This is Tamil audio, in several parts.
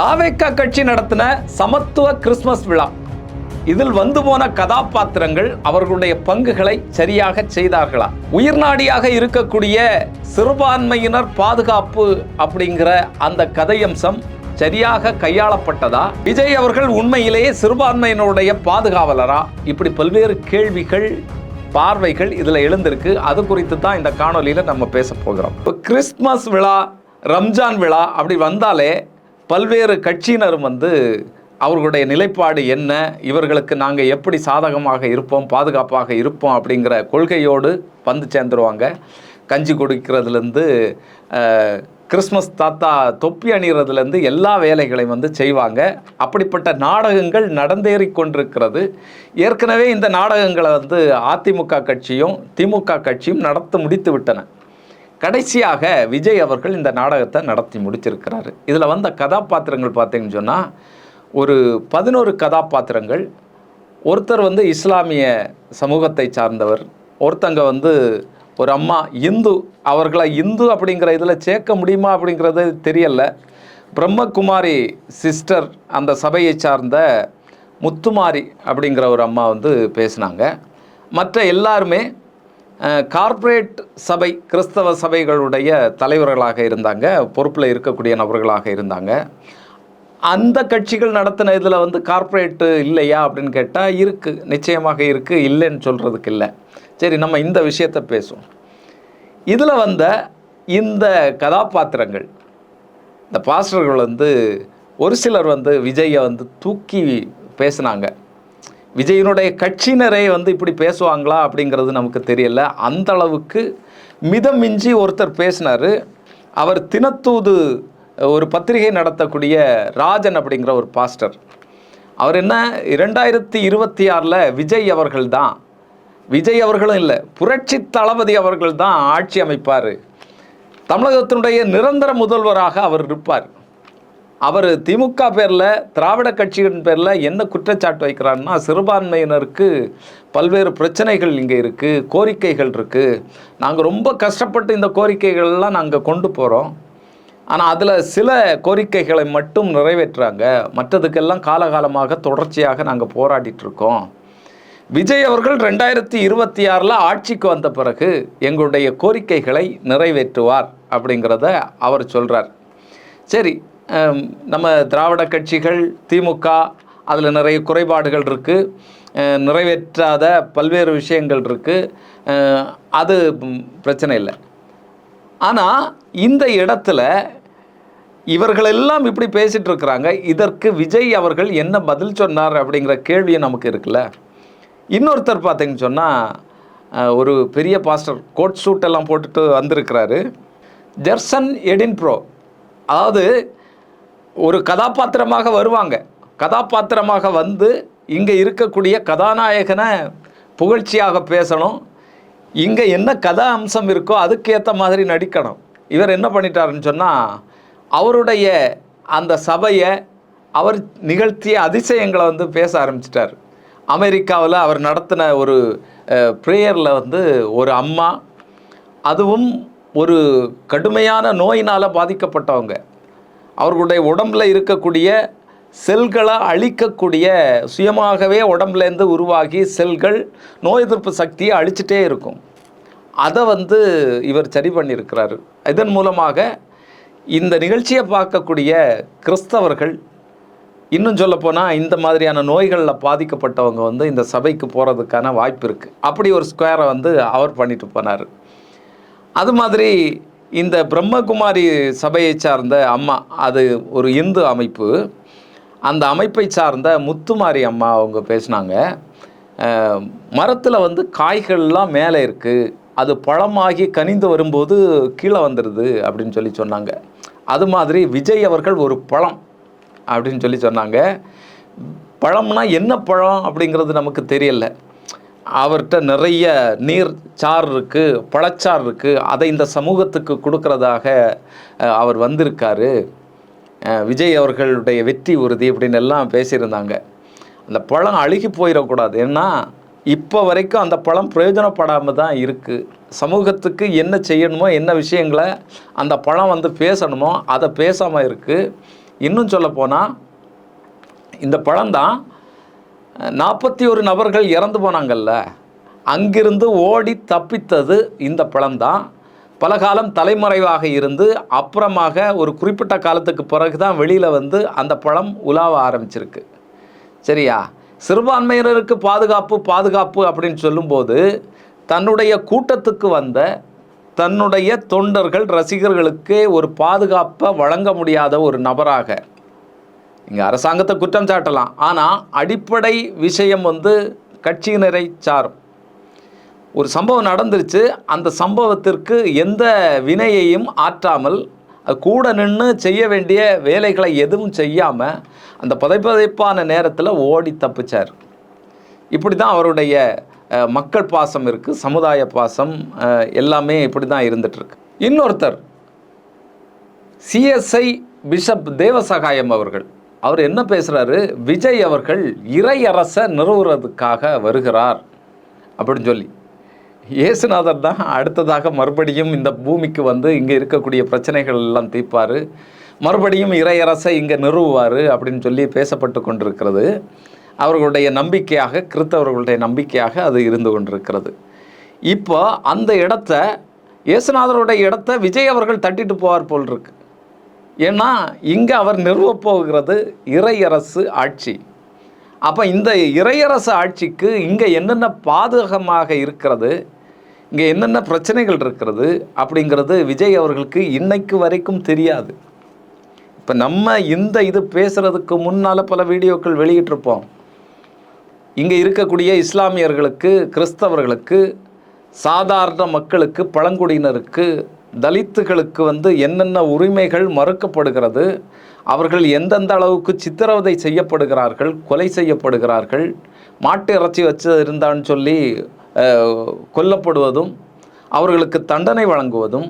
தாவேக்கா கட்சி நடத்தின சமத்துவ கிறிஸ்மஸ் விழா. இதில் வந்து போன கதாபாத்திரங்கள் அவர்களுடைய பங்குகளை சரியாக செய்தார்களா? உயிர்நாடியாக இருக்கக்கூடிய சிறுபான்மையினர் பாதுகாப்பு அப்படிங்கிற அந்த கதையம்சம் சரியாக கையாளப்பட்டதா? விஜய் அவர்கள் உண்மையிலேயே சிறுபான்மையினருடைய பாதுகாவலரா? இப்படி பல்வேறு கேள்விகள் பார்வைகள் இதில் எழுந்திருக்கு. அது குறித்து தான் இந்த காணொலியில் நம்ம பேச போகிறோம். இப்போ கிறிஸ்மஸ் விழா ரம்ஜான் விழா அப்படி வந்தாலே பல்வேறு கட்சியினரும் வந்து அவர்களுடைய நிலைப்பாடு என்ன? இவர்களுக்கு நாங்கள் எப்படி சாதகமாக இருப்போம் பாதுகாப்பாக இருப்போம் அப்படிங்கிற கொள்கையோடு வந்து சேர்ந்துருவாங்க. கஞ்சி கொடுக்கிறதுலேருந்து கிறிஸ்மஸ் தாத்தா தொப்பி அணிகிறதுலேருந்து எல்லா வேலைகளையும் வந்து செய்வாங்க. அப்படிப்பட்ட நாடகங்கள் நடந்தேறி கொண்டிருக்கிறது. ஏற்கனவே இந்த நாடகங்களை வந்து அதிமுக கட்சியும் திமுக கட்சியும் நடத்த முடித்து விட்டன. கடைசியாக விஜய் அவர்கள் இந்த நாடகத்தை நடத்தி முடிச்சிருக்கிறாரு. இதில் வந்த கதாபாத்திரங்கள் பார்த்தீங்கன்னு சொன்னால் ஒரு பதினோரு கதாபாத்திரங்கள். ஒருத்தர் வந்து இஸ்லாமிய சமூகத்தை சார்ந்தவர் ஒருத்தங்க வந்து ஒரு அம்மா இந்து அவர்களை இந்து அப்படிங்கிற இதில் சேர்க்க முடியுமா அப்படிங்கிறது தெரியல. பிரம்மகுமாரி சிஸ்டர் அந்த சபையை சார்ந்த முத்துமாரி அப்படிங்கிற ஒரு அம்மா வந்து பேசினாங்க. மற்ற எல்லாருமே கார்ப்பரேட் சபை கிறிஸ்தவ சபைகளுடைய தலைவர்களாக இருந்தாங்க பொறுப்பில் இருக்கக்கூடிய நபர்களாக இருந்தாங்க. அந்த கட்சிகள் நடத்தின இதில் வந்து கார்ப்பரேட்டு இல்லையா அப்படின்னு கேட்டால் இருக்குது நிச்சயமாக இருக்குது இல்லைன்னு சொல்கிறதுக்கு இல்லை. சரி நம்ம இந்த விஷயத்தை பேசுவோம். இதில் வந்த இந்த கதாபாத்திரங்கள் இந்த பாஸ்டர்கள் வந்து ஒரு சிலர் வந்து விஜயை வந்து தூக்கி பேசுனாங்க. விஜயனுடைய கட்சியினரே வந்து இப்படி பேசுவாங்களா அப்படிங்கிறது நமக்கு தெரியல. அந்த அளவுக்கு மிதம் மிஞ்சி ஒருத்தர் பேசினார். அவர் தினத்தூது ஒரு பத்திரிகை நடத்தக்கூடிய ராஜன் அப்படிங்கிற ஒரு பாஸ்டர். அவர் என்ன? இரண்டாயிரத்தி இருபத்தி ஆறில் விஜய் அவர்கள் தான். விஜய் அவர்களும் இல்லை புரட்சி தளபதி அவர்கள் தான் ஆட்சி அமைப்பார். தமிழகத்தினுடைய நிரந்தர முதல்வராக அவர் இருப்பார். அவர் திமுக பேரில் திராவிட கட்சியின் பேரில் என்ன குற்றச்சாட்டு வைக்கிறாருன்னா சிறுபான்மையினருக்கு பல்வேறு பிரச்சனைகள் இங்கே இருக்குது கோரிக்கைகள் இருக்குது நாங்கள் ரொம்ப கஷ்டப்பட்டு இந்த கோரிக்கைகள்லாம் நாங்கள் கொண்டு போகிறோம் ஆனால் அதில் சில கோரிக்கைகளை மட்டும் நிறைவேற்றுறாங்க. மற்றதுக்கெல்லாம் காலகாலமாக தொடர்ச்சியாக நாங்கள் போராடிட்டுருக்கோம் விஜய் அவர்கள் ரெண்டாயிரத்தி இருபத்தி ஆறில் ஆட்சிக்கு வந்த பிறகு எங்களுடைய கோரிக்கைகளை நிறைவேற்றுவார் அப்படிங்கிறத அவர் சொல்கிறார் சரி நம்ம திராவிட கட்சிகள் திமுக அதில் நிறைய குறைபாடுகள் இருக்குது நிறைவேற்றாத பல்வேறு விஷயங்கள் இருக்குது அது பிரச்சனை இல்லை. ஆனால் இந்த இடத்துல இவர்களெல்லாம் இப்படி பேசிகிட்டு இருக்கிறாங்க. இதற்கு விஜய் அவர்கள் என்ன பதில் சொன்னார் அப்படிங்கிற கேள்வியும் நமக்கு இருக்குல்ல. இன்னொருத்தர் பார்த்தீங்கன்னு சொன்னால் ஒரு பெரிய பாஸ்டர் கோட் சூட் எல்லாம் போட்டுட்டு வந்திருக்கிறாரு. ஜெர்சன் எடின் ப்ரோ அதாவது ஒரு கதாபாத்திரமாக வருவாங்க. கதாபாத்திரமாக வந்து இங்கே இருக்கக்கூடிய கதாநாயகனை புகழ்ச்சியாக பேசணும். இங்கே என்ன கதா அம்சம் இருக்கோ அதுக்கேற்ற மாதிரி நடிக்கணும். இவர் என்ன பண்ணிட்டாருன்னு சொன்னால் அவருடைய அந்த சபையை அவர் நிகழ்த்திய அதிசயங்களை வந்து பேச ஆரம்பிச்சிட்டார். அமெரிக்காவில் அவர் நடத்தின ஒரு ப்ரேயரில் வந்து ஒரு அம்மா அதுவும் ஒரு கடுமையான நோயினால் பாதிக்கப்பட்டவங்க. அவர்களுடைய உடம்பில் இருக்கக்கூடிய செல்களை அழிக்கக்கூடிய சுயமாகவே உடம்புலேருந்து உருவாகி செல்கள் நோய் எதிர்ப்பு சக்தியை அழிச்சிட்டே இருக்கும். அதை வந்து இவர் சரி பண்ணியிருக்கிறாரு. இதன் மூலமாக இந்த நிகழ்ச்சியை பார்க்கக்கூடிய கிறிஸ்தவர்கள் இன்னும் சொல்லப்போனால் இந்த மாதிரியான நோய்களில் பாதிக்கப்பட்டவங்க வந்து இந்த சபைக்கு போகிறதுக்கான வாய்ப்பு இருக்குது அப்படி ஒரு ஸ்கொயரை வந்து அவர் பண்ணிட்டு போனார். அது மாதிரி இந்த பிரம்மகுமாரி சபையை சார்ந்த அம்மா அது ஒரு இந்து அமைப்பு. அந்த அமைப்பை சார்ந்த முத்துமாரி அம்மா அவங்க பேசினாங்க. மரத்தில் வந்து காய்கள்லாம் மேலே இருக்குது அது பழமாகி கனிந்து வரும்போது கீழே வந்துடுது அப்படின்னு சொல்லி சொன்னாங்க. அது மாதிரி விஜய் அவர்கள் ஒரு பழம் அப்படின்னு சொல்லி சொன்னாங்க. பழம்னா என்ன பழம் அப்படிங்கிறது நமக்கு தெரியலை. அவர்கிட்ட நிறைய நீர் சார் இருக்குது பழச்சார் இருக்குது அதை இந்த சமூகத்துக்கு கொடுக்கறதாக அவர் வந்திருக்காரு. விஜய் அவர்களுடைய வெற்றி உறுதி அப்படின்னு எல்லாம் பேசியிருந்தாங்க. அந்த பழம் அழுகி போயிடக்கூடாது. ஏன்னா இப்போ வரைக்கும் அந்த பழம் பிரயோஜனப்படாமல் தான் இருக்குது சமூகத்துக்கு என்ன செய்யணுமோ என்ன விஷயங்களை அந்த பழம் வந்து பேசணுமோ அதை பேசாமல் இருக்குது இன்னும் சொல்லப்போனால் போனால் இந்த பழம்தான் நாற்பத்தி ஒரு நபர்கள் இறந்து போனாங்கல்ல. அங்கிருந்து ஓடி தப்பித்தது இந்த பழம்தான். பல காலம் தலைமறைவாக இருந்து அப்புறமாக ஒரு குறிப்பிட்ட காலத்துக்கு பிறகு தான் வெளியில் வந்து அந்த பழம் உலாவ ஆரம்பிச்சிருக்கு. சரியா? சிறுபான்மையினருக்கு பாதுகாப்பு பாதுகாப்பு அப்படின்னு சொல்லும்போது தன்னுடைய கூட்டத்துக்கு வந்த தன்னுடைய தொண்டர்கள் ரசிகர்களுக்கு ஒரு பாதுகாப்பை வழங்க முடியாத ஒரு நபராக இங்கே அரசாங்கத்தை குற்றம் சாட்டலாம். ஆனால் அடிப்படை விஷயம் வந்து கட்சியினரை சாரும். ஒரு சம்பவம் நடந்துருச்சு. அந்த சம்பவத்திற்கு எந்த வினையையும் ஆற்றாமல் கூட நின்று செய்ய வேண்டிய வேலைகளை எதுவும் செய்யாமல் அந்த பதைப்பதைப்பான நேரத்தில் ஓடி தப்பிச்சார். இப்படி தான் அவருடைய மக்கள் பாசம் இருக்குது சமுதாய பாசம் எல்லாமே இப்படி தான் இருந்துகிட்ருக்கு இன்னொருத்தர் சிஎஸ்ஐ பிஷப் தேவசகாயம் அவர்கள். அவர் என்ன பேசுகிறாரு விஜய் அவர்கள் இறை அரசை நிறுவுறதுக்காக வருகிறார் அப்படின்னு சொல்லி. இயேசுநாதர் தான் அடுத்ததாக மறுபடியும் இந்த பூமிக்கு வந்து இங்கே இருக்கக்கூடிய பிரச்சனைகள் எல்லாம் தீர்ப்பார். மறுபடியும் இறையரசை இங்கே நிறுவுவார் அப்படின்னு சொல்லி பேசப்பட்டு கொண்டிருக்கிறது. அவர்களுடைய நம்பிக்கையாக கிறித்தவர்களுடைய நம்பிக்கையாக அது இருந்து கொண்டிருக்கிறது. இப்போ அந்த இடத்த இயேசுநாதருடைய இடத்த விஜய் அவர்கள் தட்டிட்டு போவார் போல் இருக்கு. ஏன்னா இங்கே அவர் நிறுவப் போகிறது இறையரசு ஆட்சி. அப்போ இந்த இறையரசு ஆட்சிக்கு இங்கே என்னென்ன பாதகமாக இருக்கிறது இங்கே என்னென்ன பிரச்சனைகள் இருக்கிறது அப்படிங்கிறது விஜய் அவர்களுக்கு இன்னைக்கு வரைக்கும் தெரியாது. இப்போ நம்ம இந்த இது பேசுகிறதுக்கு முன்னால் பல வீடியோக்கள் வெளியிட்டிருப்போம். இங்கே இருக்கக்கூடிய இஸ்லாமியர்களுக்கு கிறிஸ்தவர்களுக்கு சாதாரண மக்களுக்கு பழங்குடியினருக்கு தலித்துகளுக்கு வந்து என்னென்ன உரிமைகள் மறுக்கப்படுகிறது அவர்கள் எந்தெந்த அளவுக்கு சித்திரவதை செய்யப்படுகிறார்கள் கொலை செய்யப்படுகிறார்கள் மாட்டு இறைச்சி வச்சு இருந்தான்னு சொல்லி கொல்லப்படுவதும் அவர்களுக்கு தண்டனை வழங்குவதும்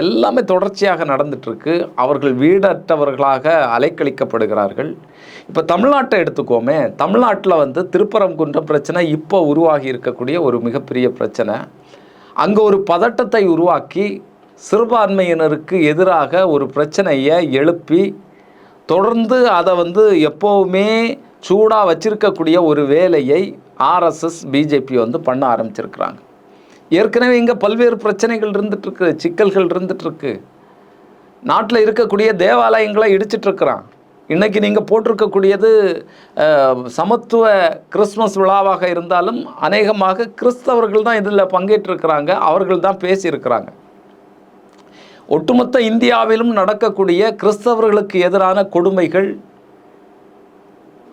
எல்லாமே தொடர்ச்சியாக நடந்துட்டுருக்கு. அவர்கள் வீடற்றவர்களாக அலைக்கழிக்கப்படுகிறார்கள். இப்போ தமிழ்நாட்டை எடுத்துக்கோமே தமிழ்நாட்டில் வந்து திருப்பரங்குன்றம் பிரச்சனை இப்போ உருவாகி இருக்கக்கூடிய ஒரு மிகப்பெரிய பிரச்சனை. அங்கே ஒரு பதட்டத்தை உருவாக்கி சிறுபான்மையினருக்கு எதிராக ஒரு பிரச்சனையை எழுப்பி தொடர்ந்து அதை வந்து எப்போவுமே சூடாக வச்சிருக்கக்கூடிய ஒரு வேலையை ஆர்எஸ்எஸ் பிஜேபி வந்து பண்ண ஆரம்பிச்சிருக்கிறாங்க. ஏற்கனவே இங்கே பல்வேறு பிரச்சனைகள் இருந்துகிட்ருக்கு சிக்கல்கள் இருந்துகிட்ருக்கு நாட்டில் இருக்கக்கூடிய தேவாலயங்களை இடிச்சிட்ருக்கிறான். இன்றைக்கி நீங்கள் போட்டிருக்கக்கூடியது சமத்துவ கிறிஸ்மஸ் விழாவாக இருந்தாலும் அநேகமாக கிறிஸ்தவர்கள் தான் இதில் பங்கேற்றிருக்கிறாங்க அவர்கள் தான் பேசியிருக்கிறாங்க. ஒட்டுமொத்த இந்தியாவிலும் நடக்கக்கூடிய கிறிஸ்தவர்களுக்கு எதிரான கொடுமைகள்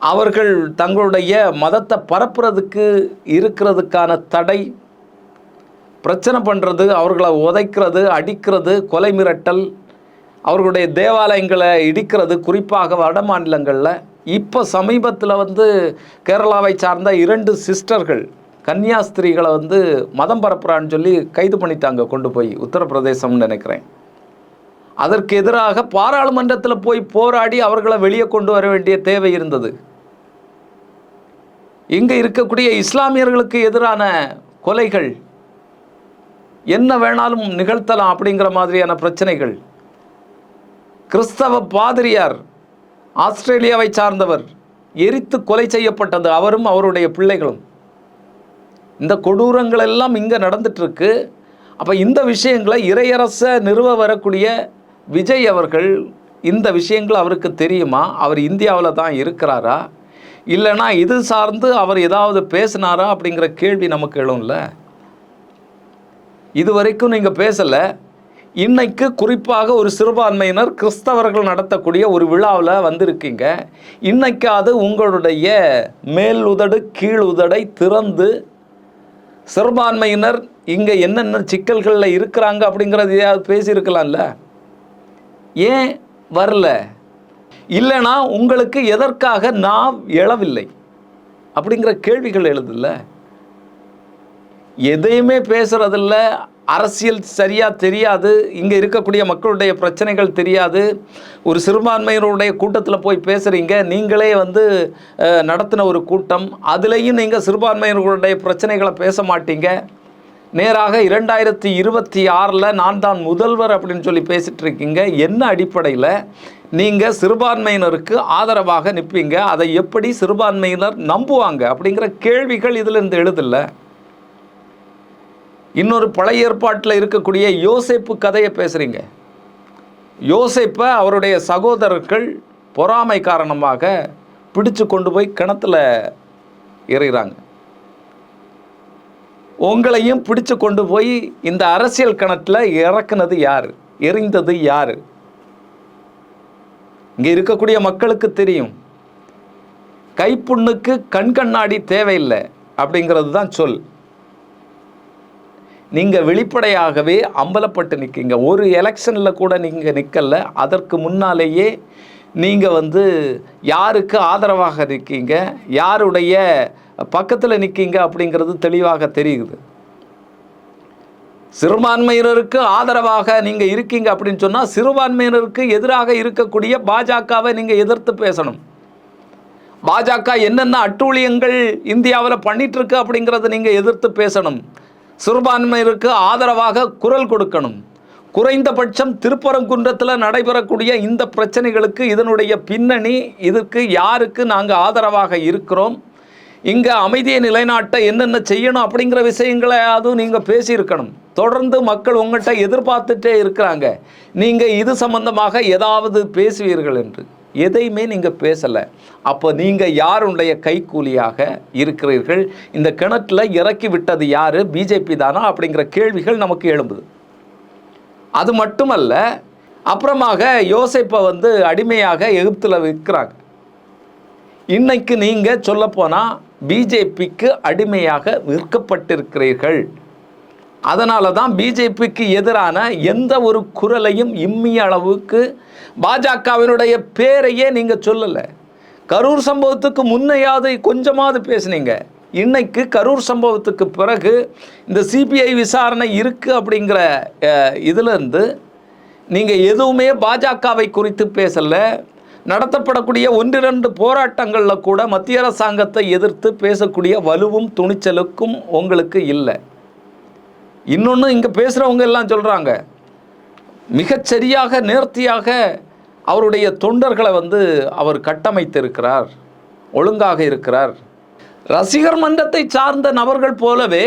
அவர்கள் தங்களுடைய மதத்தை பரப்புறதுக்கு இருக்கிறதுக்கான தடை பிரச்சனை பண்ணுறது அவர்களை உதைக்கிறது அடிக்கிறது கொலை மிரட்டல் அவர்களுடைய தேவாலயங்களை இடிக்கிறது குறிப்பாக வட மாநிலங்களில். இப்போ சமீபத்தில் வந்து கேரளாவை சார்ந்த இரண்டு சிஸ்டர்கள் கன்னியாஸ்திரிகளை வந்து மதம் பரப்புறான்னு சொல்லி கைது பண்ணிட்டாங்க கொண்டு போய் உத்தரப்பிரதேசம்னு நினைக்கிறேன். அதற்கு எதிராக பாராளுமன்றத்தில் போய் போராடி அவர்களை வெளியே கொண்டு வர வேண்டிய தேவை இருந்தது. இங்கே இருக்கக்கூடிய இஸ்லாமியர்களுக்கு எதிரான கொலைகள் என்ன வேணாலும் நிகழ்த்தலாம் அப்படிங்கிற மாதிரியான பிரச்சனைகள். கிறிஸ்தவ பாதிரியார் ஆஸ்திரேலியாவை சார்ந்தவர் எரித்து கொலை செய்யப்பட்டது அவரும் அவருடைய பிள்ளைகளும். இந்த கொடூரங்கள் எல்லாம் இங்கே நடந்துட்டுருக்கு அப்போ இந்த விஷயங்களை இறையரச நிறுவ வரக்கூடிய விஜய் அவர்கள் இந்த விஷயங்கள் அவருக்கு தெரியுமா? அவர் இந்தியாவில் தான் இருக்கிறாரா? இல்லைனா இது சார்ந்து அவர் ஏதாவது பேசினாரா? அப்படிங்கிற கேள்வி நமக்கு எழும்ல. இது வரைக்கும் நீங்கள் பேசலை. இன்னைக்கு குறிப்பாக ஒரு சிறுபான்மையினர் கிறிஸ்தவர்கள் நடத்தக்கூடிய ஒரு விழாவில் வந்திருக்கீங்க. இன்னைக்கு அது உங்களுடைய மேல் உதடு கீழ் உதடை திறந்து சிறுபான்மையினர் இங்கே என்னென்ன சிக்கல்களில் இருக்கிறாங்க அப்படிங்கிறது ஏதாவது பேசியிருக்கலாம்ல. ஏன் வரல? இல்லைனா உங்களுக்கு எதற்காக நான் எழவில்லை? அப்படிங்கிற கேள்விகள் எழுதில்ல? எதையுமே பேசுறதில்ல அரசியல் சரியாக தெரியாது இங்கே இருக்கக்கூடிய மக்களுடைய பிரச்சனைகள் தெரியாது ஒரு சிறுபான்மையினருடைய கூட்டத்தில் போய் பேசுகிறீங்க நீங்களே வந்து நடத்தின ஒரு கூட்டம் அதுலேயும் நீங்கள் சிறுபான்மையினர்களுடைய பிரச்சனைகளை பேச மாட்டீங்க. நேராக இரண்டாயிரத்தி இருபத்தி ஆறில் நான் தான் முதல்வர் அப்படின்னு சொல்லி பேசிகிட்டு இருக்கீங்க என்ன அடிப்படையில் நீங்கள் சிறுபான்மையினருக்கு ஆதரவாக நிற்பீங்க அதை எப்படி சிறுபான்மையினர் நம்புவாங்க? அப்படிங்கிற கேள்விகள் இதில் இருந்து எழுதில்ல. இன்னொரு பழைய ஏற்பாட்டில் இருக்கக்கூடிய யோசைப்பு கதையை பேசுகிறீங்க யோசைப்பை அவருடைய சகோதரர்கள் பொறாமை காரணமாக பிடிச்சு கொண்டு போய் கிணத்துல எறிகிறாங்க உங்களையும் பிடிச்சு கொண்டு போய் இந்த அரசியல் கணத்தில் இறக்குனது யார்? எறிந்தது யார்? இங்கே இருக்கக்கூடிய மக்களுக்கு தெரியும். கைப்புண்ணுக்கு கண் கண்ணாடி தேவையில்லை அப்படிங்கிறது தான் சொல். நீங்கள் வெளிப்படையாகவே அம்பலப்பட்டு நிற்கீங்க ஒரு எலெக்ஷனில் கூட நீங்கள் நிற்கல அதற்கு முன்னாலேயே நீங்கள் வந்து யாருக்கு ஆதரவாக இருக்கீங்க யாருடைய பக்கத்தில் நிற்கீங்க அப்படிங்கிறது தெளிவாக தெரியுது. சிறுபான்மையினருக்கு ஆதரவாக நீங்கள் இருக்கீங்க அப்படின்னு சொன்னால் சிறுபான்மையினருக்கு எதிராக இருக்கக்கூடிய பாஜகவை நீங்கள் எதிர்த்து பேசணும். பாஜக என்னென்ன அட்டூழியங்கள் இந்தியாவில் பண்ணிகிட்ருக்கு அப்படிங்கிறத நீங்கள் எதிர்த்து பேசணும். சிறுபான்மையினருக்கு ஆதரவாக குரல் கொடுக்கணும். குறைந்தபட்சம் திருப்பரங்குன்றத்தில் நடைபெறக்கூடிய இந்த பிரச்சனைகளுக்கு இதனுடைய பின்னணி இதுக்கு யாருக்கு நாங்கள் ஆதரவாக இருக்கிறோம்? இங்கே அமைதியை நிலைநாட்ட என்னென்ன செய்யணும் அப்படிங்கிற விஷயங்களை அதுவும் நீங்கள் பேசியிருக்கணும். தொடர்ந்து மக்கள் உங்கள்கிட்ட எதிர்பார்த்துட்டே இருக்கிறாங்க. நீங்கள் இது சம்பந்தமாக ஏதாவது பேசுவீர்கள் என்று. எதையுமே நீங்கள் பேசலை. அப்போ நீங்கள் யாருடைய கைக்கூலியாக இருக்கிறீர்கள்? இந்த கிணற்றில் இறக்கி விட்டது யார்? பிஜேபி தானா? அப்படிங்கிற கேள்விகள் நமக்கு எழும்புது. அது மட்டுமல்ல அப்புறமாக யோசிப்பை வந்து அடிமையாக எகிப்தில் விற்கிறாங்க. இன்னைக்கு நீங்கள் சொல்லப்போனால் பிஜேபிக்கு அடிமையாக விற்கப்பட்டிருக்கிறீர்கள் அதனால தான் பிஜேபிக்கு எதிரான எந்த ஒரு குரலையும் இம்மிய அளவுக்கு பாஜகவினுடைய பேரையே நீங்கள் சொல்லலை. கரூர் சம்பவத்துக்கு முன்னையாவது கொஞ்சமாவது பேசுனீங்க. இன்னைக்கு கரூர் சம்பவத்துக்கு பிறகு இந்த சிபிஐ விசாரணை இருக்குது அப்படிங்கிற இதுலேருந்து இதிலிருந்து நீங்கள் எதுவுமே பாஜகவை குறித்து பேசலை. நடத்தப்படக்கூடிய ஒன்றிரண்டு போராட்டங்களில் கூட மத்திய அரசாங்கத்தை எதிர்த்து பேசக்கூடிய வலுவும் துணிச்சலுக்கும் உங்களுக்கு இல்லை. இன்னொன்று இங்கே பேசுகிறவங்க எல்லாம் சொல்கிறாங்க மிகச்சரியாக நேர்த்தியாக அவருடைய தொண்டர்களை வந்து அவர் கட்டமைத்திருக்கிறார் ஒழுங்காக இருக்கிறார். ரசிகர் மன்றத்தை சார்ந்த நபர்கள் போலவே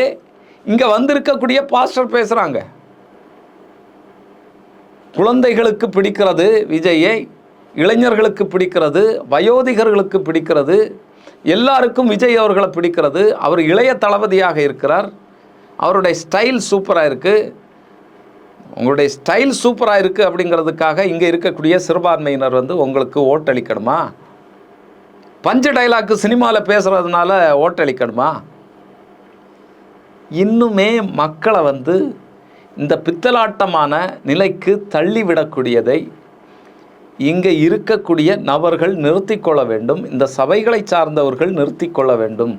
இங்கே வந்திருக்கக்கூடிய பாஸ்டர் பேசுகிறாங்க குழந்தைகளுக்கு பிடிக்கிறது விஜயை இளைஞர்களுக்கு பிடிக்கிறது வயோதிகர்களுக்கு பிடிக்கிறது எல்லாருக்கும் விஜய் அவர்களை பிடிக்கிறது. அவர் இளைய தளபதியாக இருக்கிறார். அவருடைய ஸ்டைல் சூப்பராக இருக்குது உங்களுடைய ஸ்டைல் சூப்பராக இருக்குது அப்படிங்கிறதுக்காக இங்கே இருக்கக்கூடிய சிறுபான்மையினர் வந்து உங்களுக்கு ஓட்டளிக்கணுமா? பஞ்ச டைலாக்கு சினிமாவில் பேசுகிறதுனால ஓட்டளிக்கணுமா? இன்னுமே மக்களை வந்து இந்த பித்தலாட்டமான நிலைக்கு தள்ளிவிடக்கூடியதை இங்கே இருக்கக்கூடிய நபர்கள் நிறுத்தி கொள்ள வேண்டும். இந்த சபைகளை சார்ந்தவர்கள் நிறுத்தி கொள்ள வேண்டும்.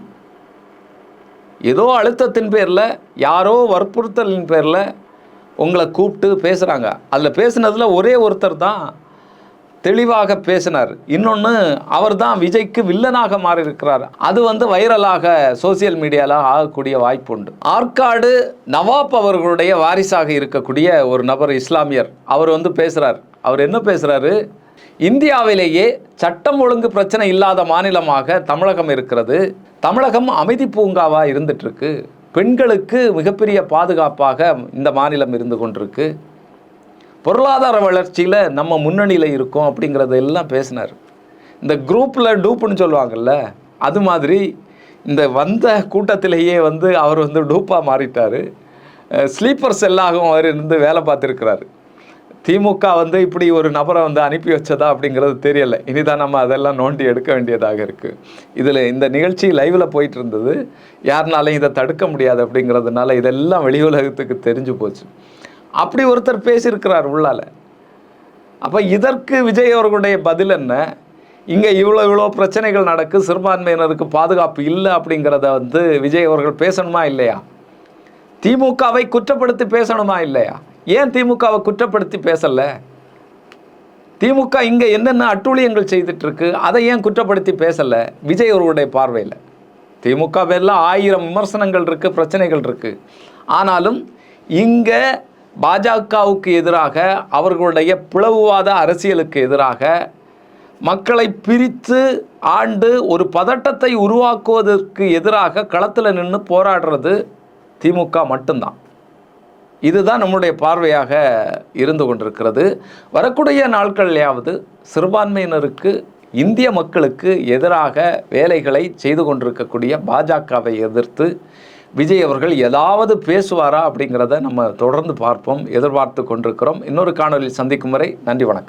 ஏதோ அழுத்தத்தின் பேரில் யாரோ வற்புறுத்தலின் பேரில் உங்களை கூப்பிட்டு பேசுகிறாங்க அதில் பேசுனதில் ஒரே ஒருத்தர் தான் தெளிவாக பேசினார். இன்னொன்று அவர் தான் விஜய்க்கு வில்லனாக மாறியிருக்கிறார். அது வந்து வைரலாக சோசியல் மீடியாவில் ஆகக்கூடிய வாய்ப்பு உண்டு. ஆற்காடு நவாப் அவர்களுடைய வாரிசாக இருக்கக்கூடிய ஒரு நபர் இஸ்லாமியர். அவர் வந்து பேசுகிறார் அவர் என்ன பேசுகிறாரு இந்தியாவிலேயே சட்டம் ஒழுங்கு பிரச்சனை இல்லாத மாநிலமாக தமிழகம் இருக்கிறது. தமிழகம் அமைதி பூங்காவாக இருந்துகிட்ருக்கு பெண்களுக்கு மிகப்பெரிய பாதுகாப்பாக இந்த மாநிலம் இருந்து கொண்டிருக்கு. பொருளாதார வளர்ச்சியில் நம்ம முன்னணியில் இருக்கோம் அப்படிங்கிறத எல்லாம் பேசினார். இந்த குரூப்பில் டூப்புன்னு சொல்லுவாங்கல்ல அது மாதிரி இந்த வந்த கூட்டத்திலேயே வந்து அவர் வந்து டூப்பாக மாறிட்டார். ஸ்லீப்பர் செல்லாகவும் அவர் இருந்து வேலை பார்த்துருக்கிறாரு. திமுக வந்து இப்படி ஒரு நபரை வந்து அனுப்பி வச்சதா அப்படிங்கிறது தெரியலை. இனிதான் நம்ம அதெல்லாம் நோண்டி எடுக்க வேண்டியதாக இருக்குது இதில் இந்த நிகழ்ச்சி லைவில் போயிட்டு இருந்தது. யாருனாலையும் இதை தடுக்க முடியாது அப்படிங்கிறதுனால இதெல்லாம் வெளி உலகத்துக்கு தெரிஞ்சு போச்சு. அப்படி ஒருத்தர் பேசியிருக்கிறார் உள்ளால. அப்போ இதற்கு விஜய் அவர்களுடைய பதில் என்ன? இங்கே இவ்வளோ இவ்வளோ பிரச்சனைகள் நடக்கு சிறுபான்மையினருக்கு பாதுகாப்பு இல்லை அப்படிங்கிறத வந்து விஜய் அவர்கள் பேசணுமா இல்லையா? திமுகவை குற்றப்படுத்தி பேசணுமா இல்லையா? ஏன் திமுகவை குற்றப்படுத்தி பேசலை? திமுக இங்கே என்னென்ன அட்டூழியங்கள் செய்துட்ருக்கு அதை ஏன் குற்றப்படுத்தி பேசலை? விஜய் அவர்களுடைய பார்வையில். திமுக மேல ஆயிரம் விமர்சனங்கள் இருக்குது பிரச்சனைகள் இருக்குது ஆனாலும் இங்கே பாஜகவுக்கு எதிராக அவர்களுடைய பிளவுவாத அரசியலுக்கு எதிராக மக்களை பிரித்து ஆண்டு ஒரு பதட்டத்தை உருவாக்குவதற்கு எதிராக களத்தில் நின்று போராடுறது திமுக மட்டும்தான். இதுதான் நம்முடைய பார்வையாக இருந்து கொண்டிருக்கிறது. வரக்கூடிய நாட்கள்லையாவது சிறுபான்மையினருக்கு இந்திய மக்களுக்கு எதிராக வேலைகளை செய்து கொண்டிருக்கக்கூடிய பாஜகவை எதிர்த்து விஜய் அவர்கள் ஏதாவது பேசுவாரா அப்படிங்கிறத நம்ம தொடர்ந்து பார்ப்போம் எதிர்பார்த்து கொண்டிருக்கிறோம். இன்னொரு காணொலியில் சந்திக்கும் வரை நன்றி வணக்கம்.